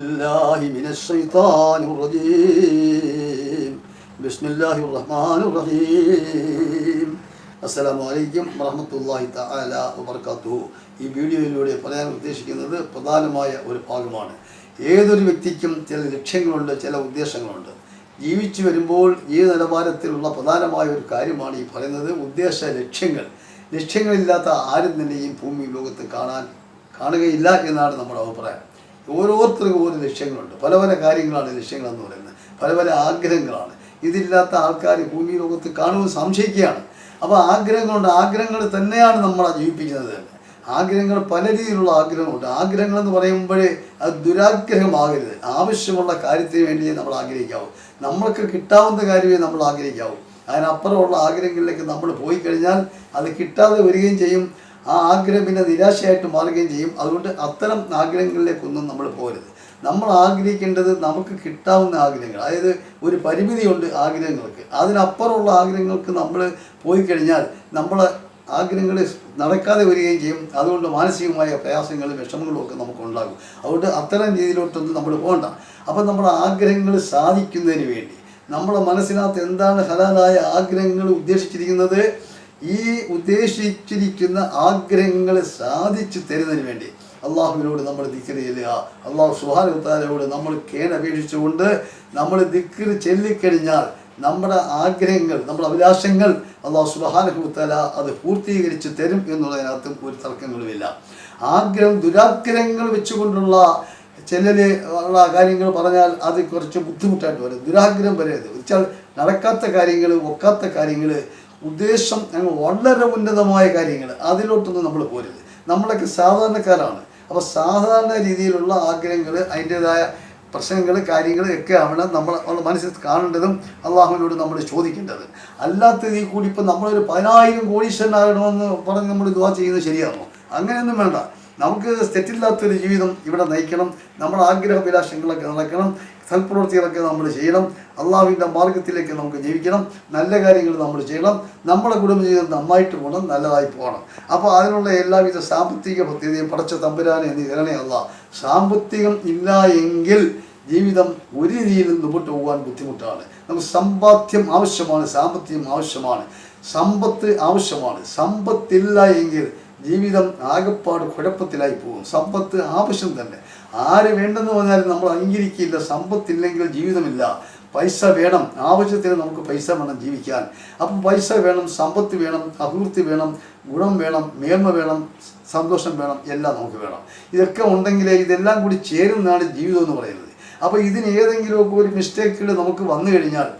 الله من الشيطان الرجيم بسم الله الرحمن الرحيم അസ്സലാമു അലൈക്കും വറഹമത്തല്ലാഹി തആല വബർക്കാത്തുഹു ഈ വീഡിയോയിലൂടെ പറയാൻ ഉദ്ദേശിക്കുന്നത് പ്രധാനമായ ഒരു ഭാഗമാണ് ഏതൊരു വ്യക്തിക്കും ചില ലക്ഷ്യങ്ങളുണ്ട് ചില ഉദ്ദേശങ്ങളുണ്ട് ജീവിച്ചു വരുമ്പോൾ ഈ നിലവാരത്തിലുള്ള പ്രധാനമായ ഒരു കാര്യമാണ് ഈ പറയുന്നത് ഉദ്ദേശ ലക്ഷ്യങ്ങൾ ലക്ഷ്യങ്ങളില്ലാത്ത ആരും തന്നെ ഈ ഭൂമി ലോകത്ത് കാണാൻ കാണുകയില്ല എന്നാണ് നമ്മുടെ അഭിപ്രായം ഓരോരുത്തർക്കും ഓരോ ലക്ഷ്യങ്ങളുണ്ട്. പല പല കാര്യങ്ങളാണ് ലക്ഷ്യങ്ങളെന്ന് പറയുന്നത്. പല പല ആഗ്രഹങ്ങളാണ്. ഇതില്ലാത്ത ആൾക്കാർ ഭൂമി ലോകത്ത് കാണുമെന്ന് സംശയിക്കുകയാണ്. അപ്പോൾ ആഗ്രഹങ്ങളുണ്ട് ആഗ്രഹങ്ങൾ തന്നെയാണ് നമ്മളെ ജീവിപ്പിക്കുന്നത്. തന്നെ ആഗ്രഹങ്ങൾ പല രീതിയിലുള്ള ആഗ്രഹങ്ങളുണ്ട്. ആഗ്രഹങ്ങൾ എന്ന് പറയുമ്പോഴേ അത് ദുരാഗ്രഹമാകരുത്. ആവശ്യമുള്ള കാര്യത്തിന് വേണ്ടിയേ നമ്മൾ ആഗ്രഹിക്കാവൂ. നമ്മൾക്ക് കിട്ടാവുന്ന കാര്യമേ നമ്മൾ ആഗ്രഹിക്കാവൂ. അതിനപ്പുറമുള്ള ആഗ്രഹങ്ങളിലേക്ക് നമ്മൾ പോയി കഴിഞ്ഞാൽ അത് കിട്ടാതെ വരികയും ചെയ്യും. ആ ആഗ്രഹം പിന്നെ നിരാശയായിട്ട് മാറുകയും ചെയ്യും. അതുകൊണ്ട് അത്തരം ആഗ്രഹങ്ങളിലേക്കൊന്നും നമ്മൾ പോകരുത്. നമ്മൾ ആഗ്രഹിക്കേണ്ടത് നമുക്ക് കിട്ടാവുന്ന ആഗ്രഹങ്ങൾ അതായത് ഒരു പരിമിതിയുണ്ട് ആഗ്രഹങ്ങൾക്ക്. അതിനപ്പുറമുള്ള ആഗ്രഹങ്ങൾക്ക് നമ്മൾ പോയി കഴിഞ്ഞാൽ നമ്മൾ ആഗ്രഹങ്ങൾ നടക്കാതെ വരികയും ചെയ്യും. അതുകൊണ്ട് മാനസികമായ പ്രയാസങ്ങളും വിഷമങ്ങളും ഒക്കെ നമുക്ക് ഉണ്ടാകും. അതുകൊണ്ട് അത്തരം രീതിയിലോട്ടൊന്നും നമ്മൾ പോകണ്ട. അപ്പം നമ്മുടെ ആഗ്രഹങ്ങൾ സാധിക്കുന്നതിന് വേണ്ടി നമ്മുടെ മനസ്സിനകത്ത് എന്താണ് ഹലാലായ ആഗ്രഹങ്ങൾ ഉദ്ദേശിച്ചിരിക്കുന്നത്? ഈ ഉദ്ദേശിച്ചിരിക്കുന്ന ആഗ്രഹങ്ങൾ സാധിച്ചു തരുന്നതിന് വേണ്ടി അള്ളാഹുവിനോട് നമ്മൾ ദിക്കർ ചെല്ലുക അള്ളാഹു സുഹാനുത്താലോട് നമ്മൾ കേണപേക്ഷിച്ചുകൊണ്ട് നമ്മൾ ദിക്കർ ചെല്ലിക്കഴിഞ്ഞാൽ നമ്മുടെ ആഗ്രഹങ്ങൾ നമ്മുടെ അഭിലാഷങ്ങൾ അള്ളാഹു സുബാനുത്താല അത് പൂർത്തീകരിച്ച് തരും എന്നുള്ളതിനകത്തും ഒരു തർക്കങ്ങളുമില്ല. ആഗ്രഹം ദുരാഗ്രഹങ്ങൾ വെച്ചുകൊണ്ടുള്ള ചിലര് ഉള്ള കാര്യങ്ങൾ പറഞ്ഞാൽ അത് കുറച്ച് ബുദ്ധിമുട്ടായിട്ട് വരും. ദുരാഗ്രഹം വരരുത്. വെച്ചാൽ നടക്കാത്ത കാര്യങ്ങൾ ഒക്കാത്ത കാര്യങ്ങൾ ഉദ്ദേശം വളരെ ഉന്നതമായ കാര്യങ്ങൾ അതിലോട്ടൊന്നും നമ്മൾ പോരുത്. നമ്മളൊക്കെ സാധാരണക്കാരാണ്. അപ്പോൾ സാധാരണ രീതിയിലുള്ള ആഗ്രഹങ്ങൾ അതിന്റെതായ പ്രശ്നങ്ങൾ കാര്യങ്ങൾ ഒക്കെ ആവണം നമ്മൾ നമ്മുടെ മനസ്സിൽ കാണേണ്ടതും അള്ളാഹുവിനോട് നമ്മൾ ചോദിക്കേണ്ടത്. അല്ലാത്ത ഇതിൽ കൂടി ഇപ്പം നമ്മളൊരു പതിനായിരം കോടീശ്വരനാകണമെന്ന് പറഞ്ഞ് നമ്മൾ ദുവാ ചെയ്യുന്നത് ശരിയാണോ? അങ്ങനെയൊന്നും വേണ്ട. നമുക്ക് തെറ്റില്ലാത്തൊരു ജീവിതം ഇവിടെ നയിക്കണം. നമ്മുടെ ആഗ്രഹവിലാസങ്ങളൊക്കെ നടക്കണം. സൽപ്രവൃത്തികളൊക്കെ നമ്മൾ ചെയ്യണം. അള്ളാഹുവിന്റെ മാർഗത്തിലേക്ക് നമുക്ക് ജീവിക്കണം. നല്ല കാര്യങ്ങൾ നമ്മൾ ചെയ്യണം. നമ്മുടെ കുടുംബജീവിതം നന്നായിട്ട് പോകണം നല്ലതായി പോകണം. അപ്പോൾ അതിനുള്ള എല്ലാവിധ സാമ്പത്തിക പദ്ധതിയും പടച്ച തമ്പുരാനെ എന്ന് തരണേ അല്ല സാമ്പത്തികം ഇല്ല എങ്കിൽ ജീവിതം ഒരു രീതിയിലും മുമ്പോട്ട് പോകാൻ ബുദ്ധിമുട്ടാണ്. നമുക്ക് സമ്പാദ്യം ആവശ്യമാണ് സാമ്പത്തികം ആവശ്യമാണ്. സമ്പത്ത് ആവശ്യമാണ്. സമ്പത്തില്ല എങ്കിൽ ജീവിതം ആകപ്പാട് കുഴപ്പത്തിലായി പോകും സമ്പത്ത് ആവശ്യം തന്നെ. ആര് വേണ്ടെന്ന് പറഞ്ഞാലും നമ്മൾ അംഗീകരിക്കില്ല. സമ്പത്തില്ലെങ്കിൽ ജീവിതമില്ല. പൈസ വേണം. ആവശ്യത്തിന് നമുക്ക് പൈസ വേണം ജീവിക്കാൻ. അപ്പം പൈസ വേണം സമ്പത്ത് വേണം അഭിവൃദ്ധി വേണം ഗുണം വേണം മേന്മ വേണം സന്തോഷം വേണം എല്ലാം നമുക്ക് വേണം. ഇതൊക്കെ ഉണ്ടെങ്കിലേ ഇതെല്ലാം കൂടി ചേരുന്നതാണ് ജീവിതം എന്ന് പറയുന്നത്. അപ്പോൾ ഇതിന് ഏതെങ്കിലുമൊക്കെ ഒരു മിസ്റ്റേക്കുകൾ നമുക്ക് വന്നു കഴിഞ്ഞാൽ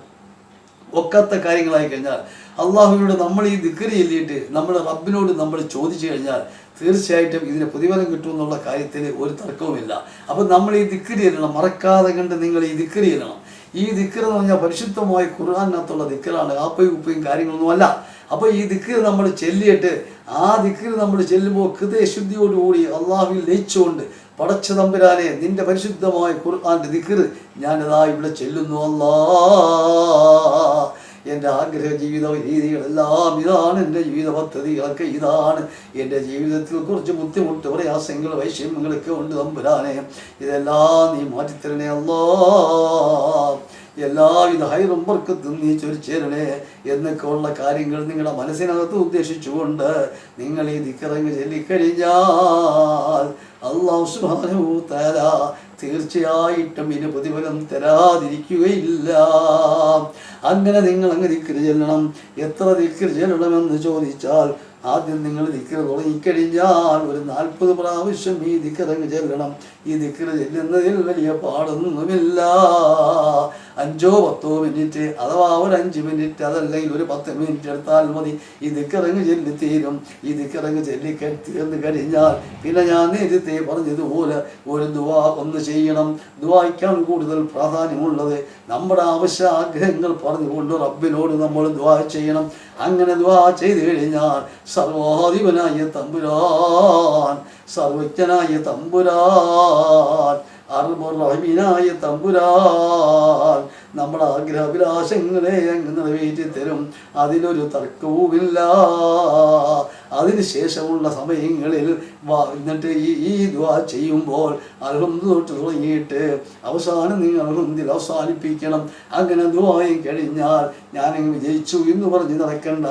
ഒക്കാത്ത കാര്യങ്ങളായി കഴിഞ്ഞാൽ അള്ളാഹുവിനോട് നമ്മൾ ഈ ദിക്കറി ചൊല്ലിയിട്ട് നമ്മുടെ റബ്ബിനോട് നമ്മൾ ചോദിച്ചു കഴിഞ്ഞാൽ തീർച്ചയായിട്ടും ഇതിന് പ്രതിഫലം കിട്ടുമെന്നുള്ള കാര്യത്തിൽ ഒരു തർക്കവുമില്ല. അപ്പം നമ്മൾ ഈ ദിക്കറി ചെല്ലണം. മറക്കാതെ കണ്ട് നിങ്ങൾ ഈ ദിക്കറി ചെല്ലണം. ഈ ദിക്കർ എന്ന് പറഞ്ഞാൽ പരിശുദ്ധമായ ഖുർആാനകത്തുള്ള ദിക്കറാണ്. ആപ്പയും ഉപ്പയും കാര്യങ്ങളൊന്നുമല്ല അപ്പോൾ ഈ ദിക്കർ നമ്മൾ ചെല്ലിയിട്ട് ആ ദിക്കർ നമ്മൾ ചെല്ലുമ്പോൾ ഹൃദയശുദ്ധിയോടുകൂടി അള്ളാഹുവിൽ ലയിച്ചുകൊണ്ട് പടച്ച തമ്പുരാനെ നിന്റെ പരിശുദ്ധമായ ഖുർആാന്റെ ദിക്കർ ഞാനിതാ ഇവിടെ ചെല്ലുന്നു അല്ലാ എന്റെ ആഗ്രഹ ജീവിത രീതികളെല്ലാം ഇതാണ് എന്റെ ജീവിത പദ്ധതികളൊക്കെ ഇതാണ്. എന്റെ ജീവിതത്തിൽ കുറച്ച് ബുദ്ധിമുട്ട് പ്രയാസങ്ങൾ വൈഷമ്യങ്ങളൊക്കെ ഉണ്ട് തമ്പുരാനെ. ഇതെല്ലാം നീ മാറ്റിത്തരണേ അല്ല എല്ലാവിധ ഹൈറും വർക്കത്തും നീ ചൊരിച്ചേരണേ എന്നൊക്കെ ഉള്ള കാര്യങ്ങൾ നിങ്ങളുടെ മനസ്സിനകത്ത് ഉദ്ദേശിച്ചുകൊണ്ട് നിങ്ങൾ ഈ ദിക്കറങ്ങ് ചൊല്ലിക്കഴിഞ്ഞാൽ അള്ളാഹു സുബ്ഹാനഹു തആല തീർച്ചയായിട്ടും ഇനി പ്രതിഫലം തരാതിരിക്കുകയില്ല. അങ്ങനെ നിങ്ങൾ അങ്ങ് ദിക്കറ് ചെല്ലണം. എത്ര ദിക്കറ് ചെല്ലണമെന്ന് ചോദിച്ചാൽ ആദ്യം നിങ്ങൾ ദിക്കറ് തുടങ്ങിക്കഴിഞ്ഞാൽ ഒരു നാൽപ്പത് പ്രാവശ്യം ഈ ദിക്കറങ്ങ് ചെല്ലണം. ഈ ദിക്കറ് ചെല്ലുന്നതിൽ വലിയ പാടൊന്നുമില്ല. അഞ്ചോ പത്തോ മിനിറ്റ് അഥവാ ഒരു അഞ്ച് മിനിറ്റ് അതല്ലെങ്കിൽ ഒരു പത്ത് മിനിറ്റ് എടുത്താൽ മതി. ഈ ദിക്കറങ്ങ് ചെല്ലി തീരും. ഈ ദിക്കറങ്ങ് ചൊല്ലി തീർന്നു കഴിഞ്ഞാൽ പിന്നെ ഞാൻ നേരത്തെ പറഞ്ഞതുപോലെ ഒരു ദുവാ ഒന്ന് ചെയ്യണം. ദുവായിക്കാൻ കൂടുതൽ പ്രാധാന്യമുള്ളത്. നമ്മുടെ ആവശ്യ ആഗ്രഹങ്ങൾ പറഞ്ഞുകൊണ്ട് റബ്ബിനോട് നമ്മൾ ദുവാ ചെയ്യണം. അങ്ങനെ ദുവാ ചെയ്ത് കഴിഞ്ഞാൽ സർവാധിപനായ തമ്പുരാൻ സർവജ്ഞനായ തമ്പുരാൻ അർബറഹിമിനായ തമ്പുരാൻ നമ്മുടെ ആഗ്രഹാഭിലാഷങ്ങളെ അങ്ങ് നിറവേറ്റി തരും അതിനൊരു തർക്കവുമില്ല. അതിന് ശേഷമുള്ള സമയങ്ങളിൽ എന്നിട്ട് ഈ ഈ ദ്വാ ചെയ്യുമ്പോൾ അൽഹംദു തൊട്ട് തുടങ്ങിയിട്ട് അവസാനം നിങ്ങൾ അൽഹംദിൽ അവസാനിപ്പിക്കണം. അങ്ങനെ ദ്വായും കഴിഞ്ഞാൽ ഞാൻ വിജയിച്ചു എന്ന് പറഞ്ഞ് നടക്കണ്ട.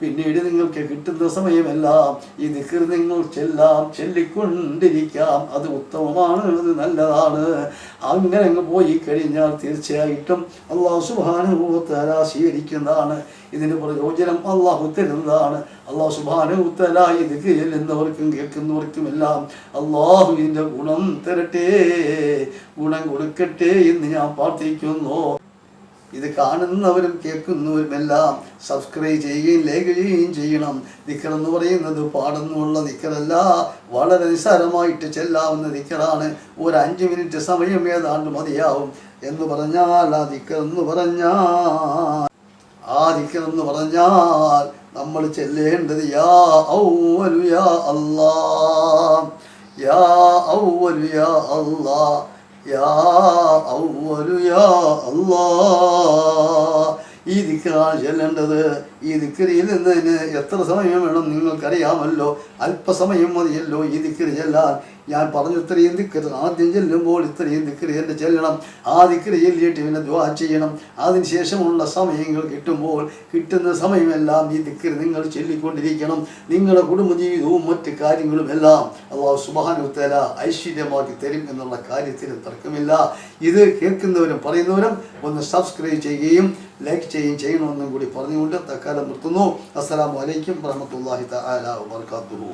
പിന്നീട് നിങ്ങൾക്ക് കിട്ടുന്ന സമയമെല്ലാം ഈ ദിക്കർ നിങ്ങൾ ചെല്ലാം ചെല്ലിക്കൊണ്ടിരിക്കാം. അത് ഉത്തമമാണ് അത് നല്ലതാണ്. അങ്ങനെ അങ്ങ് പോയി കഴിഞ്ഞാൽ തീർച്ചയായിട്ടും അള്ളാഹു സുഹാനുഭവത്തെ സ്വീകരിക്കുന്നതാണ്. ഇതിന് പ്രയോജനം അള്ളാഹു തരുന്നതാണ്. അള്ളാഹു സുബാനുത്തല ഇത് കേൾക്കുന്നവർക്കും കേൾക്കുന്നവർക്കും എല്ലാം അള്ളാഹുവിന്റെ ഗുണം തരട്ടെ ഗുണം കൊടുക്കട്ടെ എന്ന് ഞാൻ പ്രാർത്ഥിക്കുന്നു. ഇത് കാണുന്നവരും കേൾക്കുന്നവരും എല്ലാം സബ്സ്ക്രൈബ് ചെയ്യുകയും ലൈക്ക് ചെയ്യണം. നിക്കറെന്ന് പറയുന്നത് പാടുന്നുള്ള നിക്കറല്ല വളരെ നിസ്സാരമായിട്ട് ചെല്ലാവുന്ന നിക്കറാണ്. ഒരു അഞ്ച് മിനിറ്റ് സമയം ഏതാണ്ട് മതിയാവും എന്ന് പറഞ്ഞാൽ ആ നിക്കറെന്ന് പറഞ്ഞാൽ ആ ദിക്കർ എന്ന് പറഞ്ഞാൽ നമ്മൾ ചെല്ലേണ്ടത് യാ ഔവലു യാ അല്ലാ യാ ഔവലു യാ അല്ലാ യാ ഔവലു യാ അല്ലാ ഈ ദിക്കറാണ് ചെല്ലേണ്ടത് ഈ ദിക്കറിയിൽ നിന്നതിന് എത്ര സമയം വേണം നിങ്ങൾക്കറിയാമല്ലോ. അല്പസമയം മതിയല്ലോ ഈ ദിക്കറി ചെല്ലാൻ. ഞാൻ പറഞ്ഞു ഇത്രയും ദിക്രി ആദ്യം ചെല്ലുമ്പോൾ ഇത്രയും ദിക്കറി എന്റെ ചെല്ലണം. ആ ദിക്കറി ചെല്ലിയിട്ട് പിന്നെ ദ്വാ ചെയ്യണം. അതിനുശേഷമുള്ള സമയങ്ങൾ കിട്ടുമ്പോൾ കിട്ടുന്ന സമയമെല്ലാം ഈ ദിക്കറി നിങ്ങൾ ചൊല്ലിക്കൊണ്ടിരിക്കണം. നിങ്ങളുടെ കുടുംബജീവിതവും മറ്റ് കാര്യങ്ങളും എല്ലാം അള്ളാഹു സുബാനുത്തല ഐശ്വര്യമാക്കി തരും എന്നുള്ള കാര്യത്തിന് തർക്കമില്ല. ഇത് കേൾക്കുന്നവരും പറയുന്നവരും ഒന്ന് സബ്സ്ക്രൈബ് ചെയ്യുകയും ലൈക്ക് ചെയ്യുകയും ചെയ്യണമെന്നും കൂടി പറഞ്ഞുകൊണ്ട് തക്കാലം നിർത്തുന്നു. അസ്സലാമു അലൈക്കും വറഹ്മത്തുള്ളാഹി തആല വബറകാതുഹു